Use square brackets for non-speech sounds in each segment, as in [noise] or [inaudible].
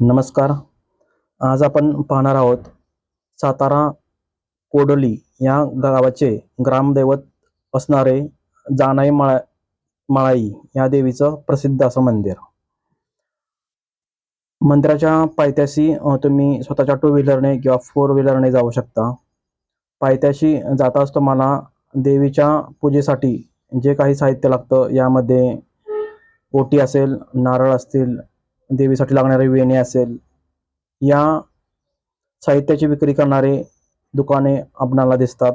नमस्कार. आज आपण पाहणार आहोत सातारा कोडोली या गावाचे ग्रामदैवत असणारे जानाई माळा माळाई या देवीचं प्रसिद्ध असं मंदिर. मंदिराच्या पायथ्याशी तुम्ही स्वतःच्या टू व्हीलरने किंवा फोर व्हीलरने जाऊ शकता. पायथ्याशी जाताच तुम्हाला देवीच्या पूजेसाठी जे काही साहित्य लागतं यामध्ये ओटी असेल नारळ असतील देवीसाठी लागणारे वेणी असेल या साहित्याची विक्री करणारे दुकाने आपणाला दिसतात.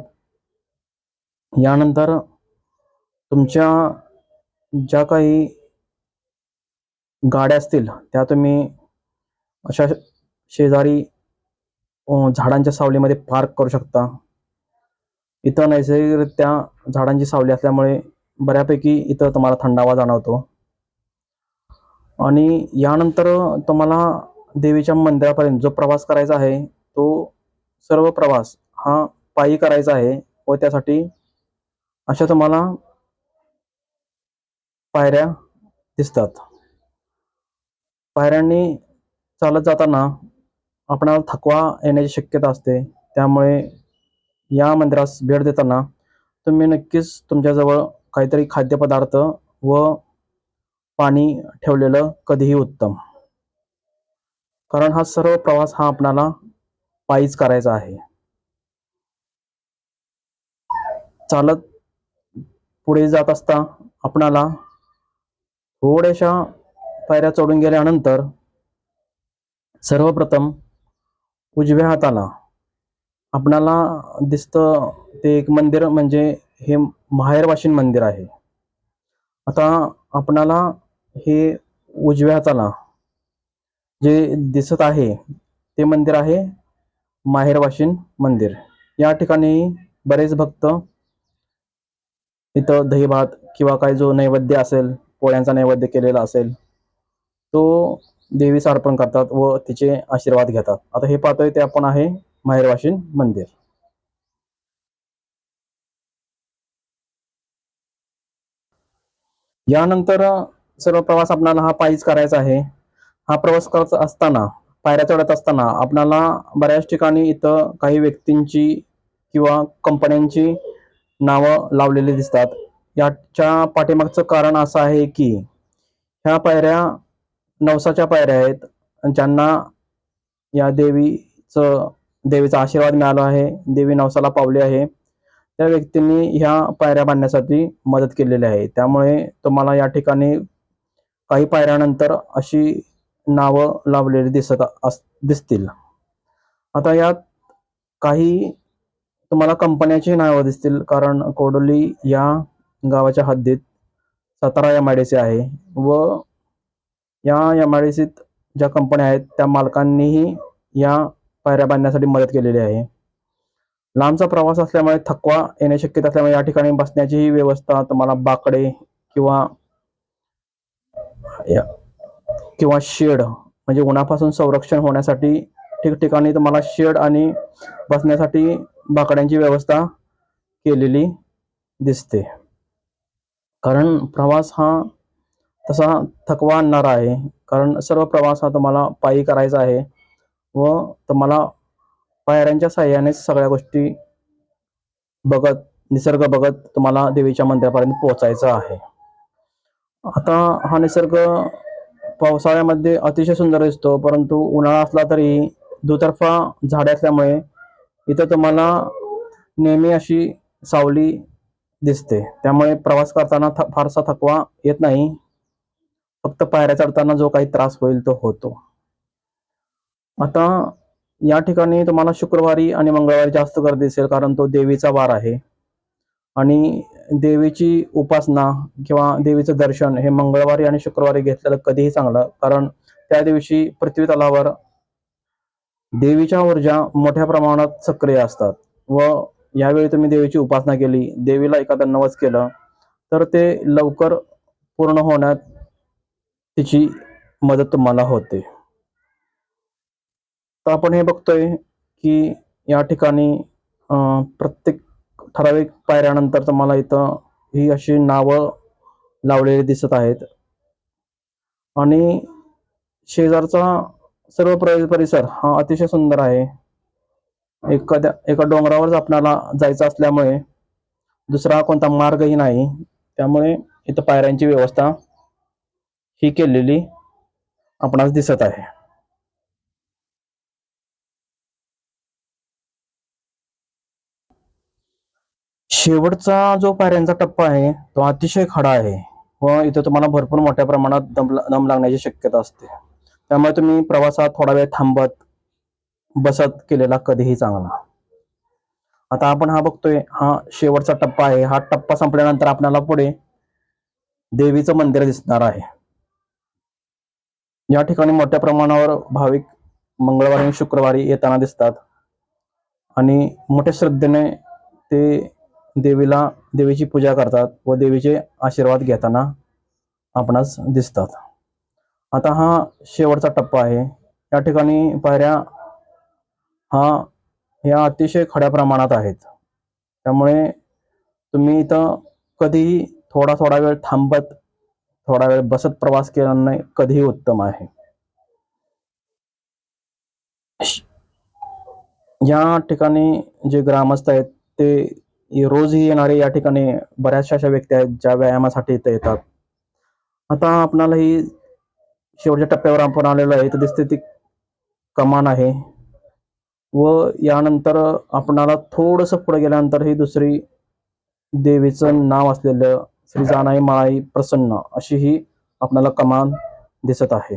यानंतर तुमच्या ज्या काही गाड्या असतील त्या तुम्ही अशा शेजारी झाडांच्या सावलीमध्ये पार्क करू शकता. इथं नैसर्गिकरित्या झाडांची सावली असल्यामुळे बऱ्यापैकी इथं तुम्हाला थंडावा जाणवतो. आणि यानंतर तुम्हाला देवीच्या मंदिरापर्यंत जो प्रवास करायचा आहे तो सर्व प्रवास हा पायी करायचा आहे व त्यासाठी अशा तुम्हाला पायऱ्या दिसतात. पायऱ्यांनी चालत जाताना आपणाला थकवा येण्याची शक्यता असते. त्यामुळे या मंदिरास भेट देताना तुम्ही नक्कीच तुमच्याजवळ काहीतरी खाद्यपदार्थ व पाणी ठेवलेलं कधीही उत्तम. कारण हा सर्व प्रवास हा आपणाला पायीच करायचा आहे. चालत पुढे जात असता आपणाला थोड्याशा पायऱ्या चढून गेल्यानंतर सर्वप्रथम उजव्या हाताला आपणाला दिसतं ते एक मंदिर म्हणजे हे माहेरवाशीन मंदिर आहे. आता आपणाला हे उजव्या हाताला जे दिसत आहे ते मंदिर आहे माहेरवाशीन मंदिर. या ठिकाणी बरेच भक्त इथं दहीभात किंवा काही जो नैवेद्य असेल पोळ्यांचा नैवेद्य केलेला असेल तो देवीस अर्पण करतात व तिचे आशीर्वाद घेतात. आता हे पाहतोय ते आपण आहे माहेरवाशीन मंदिर. यानंतर सर्व प्रवास आपणाला हा पायीच करायचा आहे. हा प्रवास करत असताना पायऱ्या चढत असताना आपणाला बऱ्याच ठिकाणी इथं काही व्यक्तींची किंवा कंपन्यांची नावं लावलेली दिसतात. याच्या पाठीमागचं कारण असं आहे की ह्या पायऱ्या नवसाच्या पायऱ्या आहेत ज्यांना या देवीचं देवीचा आशीर्वाद मिळाला आहे देवी नवसाला पावली आहे त्या व्यक्तींनी ह्या पायऱ्या बांधण्यासाठी मदत केलेली आहे. त्यामुळे तुम्हाला या ठिकाणी काही पायऱ्यानंतर अशी नावं लावलेली दिसत अस दिसतील. आता यात काही तुम्हाला कंपन्याची नावं दिसतील कारण कोडोली या गावाच्या हद्दीत Satara M I D C आहे व या एम आय डी सीत ज्या कंपन्या आहेत त्या मालकांनीही या पायऱ्या बांधण्यासाठी मदत केलेली आहे. लांबचा प्रवास असल्यामुळे थकवा येणे शक्यता असल्यामुळे या ठिकाणी बसण्याचीही व्यवस्था तुम्हाला बाकडे किंवा किंवा शेड म्हणजे उन्हापासून संरक्षण होण्यासाठी ठिकठिकाणी तुम्हाला शेड आणि बसण्यासाठी बाकड्यांची व्यवस्था केलेली दिसते. कारण प्रवास हा तसा थकवा आणणारा आहे. कारण सर्व प्रवास हा तुम्हाला पायी करायचा आहे व तुम्हाला पायऱ्यांच्या साह्यानेच सगळ्या गोष्टी बघत निसर्ग बघत तुम्हाला देवीच्या मंदिरापर्यंत पोहोचायचं आहे. आता हा निसर्ग पावसाळ्यामध्ये अतिशय सुंदर दिसतो परंतु उन्हाळा असला तरी दुतर्फा झाडे असल्यामुळे इथं तुम्हाला नेहमी अशी सावली दिसते. त्यामुळे प्रवास करताना थ फारसा थकवा येत नाही. फक्त पायऱ्या चढताना जो काही त्रास होईल तो होतो. आता या ठिकाणी तुम्हाला शुक्रवारी आणि मंगळवारी जास्त गर्दी दिसेल कारण तो देवीचा वार आहे. आणि देवीची उपासना किंवा देवीचं दर्शन हे मंगळवारी आणि शुक्रवारी घेतलेलं कधीही चांगलं कारण त्या दिवशी पृथ्वी तलावर देवीच्या ऊर्जा मोठ्या प्रमाणात सक्रिय असतात. व यावेळी तुम्ही देवीची उपासना केली देवीला एखादं नवस केलं तर ते लवकर पूर्ण होण्यात तिची मदत तुम्हाला होते. तर आपण हे बघतोय की या ठिकाणी अं, प्रत्येक ठराविक पायऱ्यानंतर तुम्हाला इथं ही अशी नावं लावलेली दिसत आहेत. आणि शेजारचा सर्व परिसर हा अतिशय सुंदर आहे. एखाद्या एका डोंगरावरच आपल्याला जायचं असल्यामुळे दुसरा कोणता मार्गही नाही. त्यामुळे इथं पायऱ्यांची व्यवस्था ही केलेली आपणास दिसत आहे. शेवटचा जो पायऱ्यांचा टप्पा आहे तो अतिशय खडा आहे व इथे तुम्हाला भरपूर मोठ्या प्रमाणात दम दम लागण्याची शक्यता असते. त्यामुळे तुम्ही प्रवासात थोडा वेळ थांबत बसत केलेला कधीही चांगला. आता आपण हा बघतोय हा शेवटचा टप्पा आहे. हा टप्पा संपल्यानंतर आपल्याला पुढे देवीचं मंदिर दिसणार आहे. या ठिकाणी मोठ्या प्रमाणावर भाविक मंगळवारी आणि शुक्रवारी येताना दिसतात. आणि मोठ्या श्रद्धेने ते देवीला देवीची पूजा करतात व देवीचे आशीर्वाद घेताना आपणास दिसतात. आता हा शेवटचा टप्पा आहे. या ठिकाणी पायऱ्या हा या अतिशय खड्या प्रमाणात आहेत. त्यामुळे तुम्ही इथं कधीही थोडा थोडा वेळ थांबत थोडा वेळ बसत प्रवास केला नाही कधीही उत्तम आहे. या ठिकाणी जे ग्रामस्थ आहेत ते रोजही येणारे या ठिकाणी बऱ्याचशा अशा व्यक्ती आहेत ज्या व्यायामासाठी इथं येतात. आता आपणाला ही शेवटच्या टप्प्यावर आपण आलेलो आहे. इथं दिसते ती कमान आहे. व यानंतर आपणाला थोडस पुढे गेल्यानंतर ही दुसरी देवीचं नाव असलेलं श्री जानाई माळाई प्रसन्न अशी ही आपल्याला कमान दिसत आहे.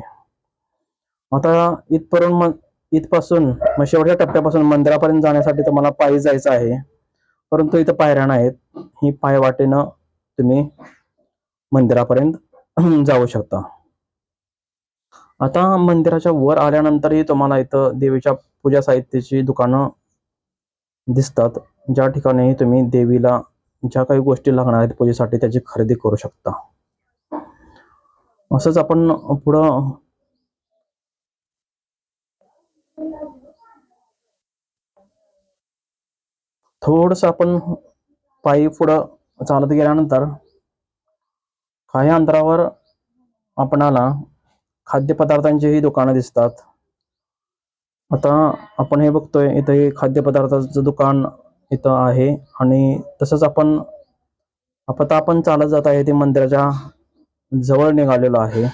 आता इथपर्यंत इथपासून मग शेवटच्या टप्प्यापासून मंदिरापर्यंत जाण्यासाठी तुम्हाला पायी जायचं आहे. परंतु इथं पायऱ्या नाहीत ही पायवाटेनं तुम्ही मंदिरापर्यंत [clears throat] जाऊ शकता. आता मंदिराच्या वर आल्यानंतरही तुम्हाला इथं देवीच्या पूजा साहित्याची दुकानं दिसतात. ज्या ठिकाणी तुम्ही देवीला ज्या काही गोष्टी लागणार आहेत पूजेसाठी त्याची खरेदी करू शकता. असंच आपण पुढं थोडस आपण पायी पुढं चालत गेल्यानंतर काही अंतरावर आपणाला खाद्यपदार्थांची ही दुकानं दिसतात. आता आपण हे बघतोय इथं हे खाद्यपदार्थाचं दुकान इथं आहे आणि तसंच आपण आता आपण चालत जात आहे ते मंदिराच्या जवळ निघालेलो आहे.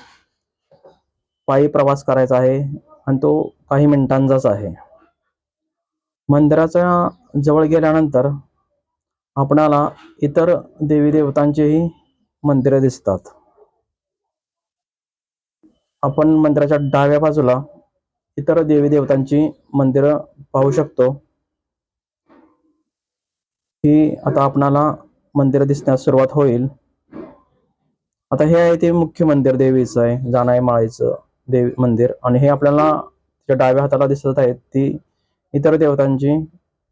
पायी प्रवास करायचा आहे आणि तो काही मिनिटांचाच आहे. मंदिराच्या जवळ गेल्यानंतर आपणाला इतर देवी देवतांचीही मंदिरं दिसतात. आपण मंदिराच्या डाव्या बाजूला इतर देवी देवतांची मंदिरं पाहू शकतो. ही आता आपणाला मंदिरं दिसण्यास सुरुवात होईल. आता हे आहे ते मुख्य मंदिर देवीचं आहे जानाई माळीचं देवी मंदिर. आणि हे आपल्याला डाव्या हाताला दिसत आहेत ती इतर देवतांची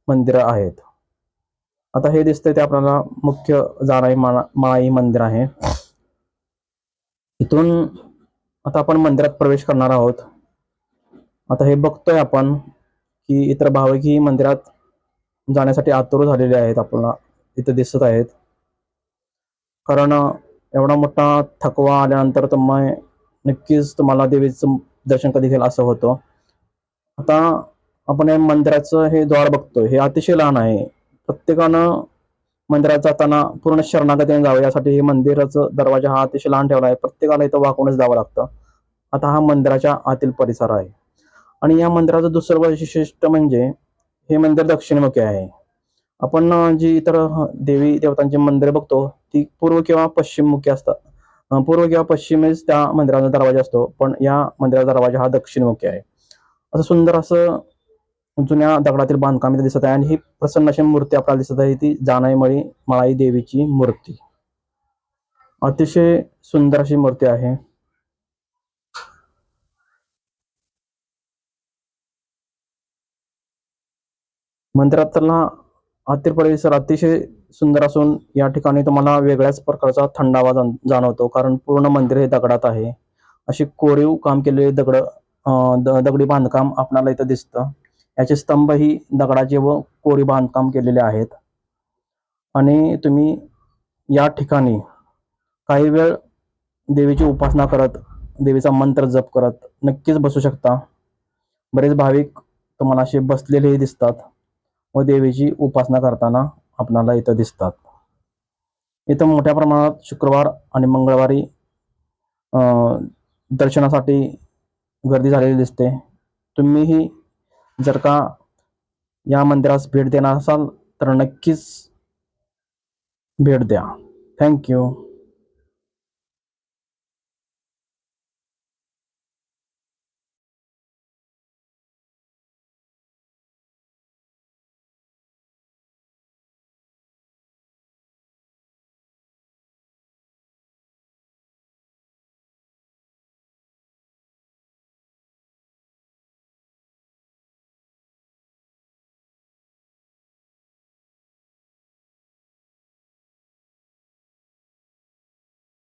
मंदिरं आहेत. आता हे दिसतंय ते आपल्याला मुख्य जाराई माळा माळाई मंदिर आहे. इथून आता आपण मंदिरात प्रवेश करणार आहोत. आता हे बघतोय आपण की इतर भाविकही मंदिरात जाण्यासाठी आतुर झालेले आहेत आपल्याला इथे दिसत आहेत. कारण एवढा मोठा थकवा आल्यानंतर तुम्ही नक्कीच तुम्हाला देवीचं दर्शन कधी घेईल असं होतं. आता आपण या मंदिराचं हे द्वार बघतोय हे अतिशय लहान आहे. प्रत्येकानं मंदिरात जाताना पूर्ण शरणागतीने जावं यासाठी हे मंदिराचं दरवाजा हा अतिशय लहान ठेवला आहे. प्रत्येकाला इथं वाकूनच जावं लागतं. आता हा मंदिराच्या आतील परिसर आहे. आणि या मंदिराचं दुसरं वैशिष्ट्य म्हणजे हे मंदिर दक्षिणमुखी आहे. आपण जी इतर देवी देवतांची मंदिरे बघतो ती पूर्व किंवा पश्चिममुखी असतात. पूर्व किंवा पश्चिमेच त्या मंदिराचा दरवाजा असतो पण या मंदिराचा दरवाजा हा दक्षिणमुखी आहे. असं सुंदर असं जुन्या दगडातील बांधकाम इथे दिसत आहे आणि ही प्रसन्न अशी मूर्ती आपल्याला दिसत आहे. ती जानाईमळी मळाई देवीची मूर्ती. अतिशय सुंदर अशी मूर्ती आहे. मंदिरातला आतील परिसर अतिशय सुंदर असून या ठिकाणी तुम्हाला वेगळ्याच प्रकारचा थंडावा जाणवतो. कारण पूर्ण मंदिर हे दगडात आहे. अशी कोरीव काम केलेले दगड दगडी बांधकाम आपल्याला इथं दिसतं. याचे स्तंभ ही दगडाचे व कोरी बांधकाम केलेले आहेत. आणि तुम्ही या ठिकाणी काही वेळ देवीची उपासना करत देवीचा मंत्र जप करत नक्कीच बसू शकता. बरेच भाविक तुम्हाला असे बसलेलेही दिसतात व देवीची उपासना करताना आपणाला इथं दिसतात. इथं मोठ्या प्रमाणात शुक्रवार आणि मंगळवारी दर्शनासाठी गर्दी झालेली दिसते. तुम्हीही जर का या मंदिरास भेट देणार असाल तर नक्कीच भेट द्या. थँक्यू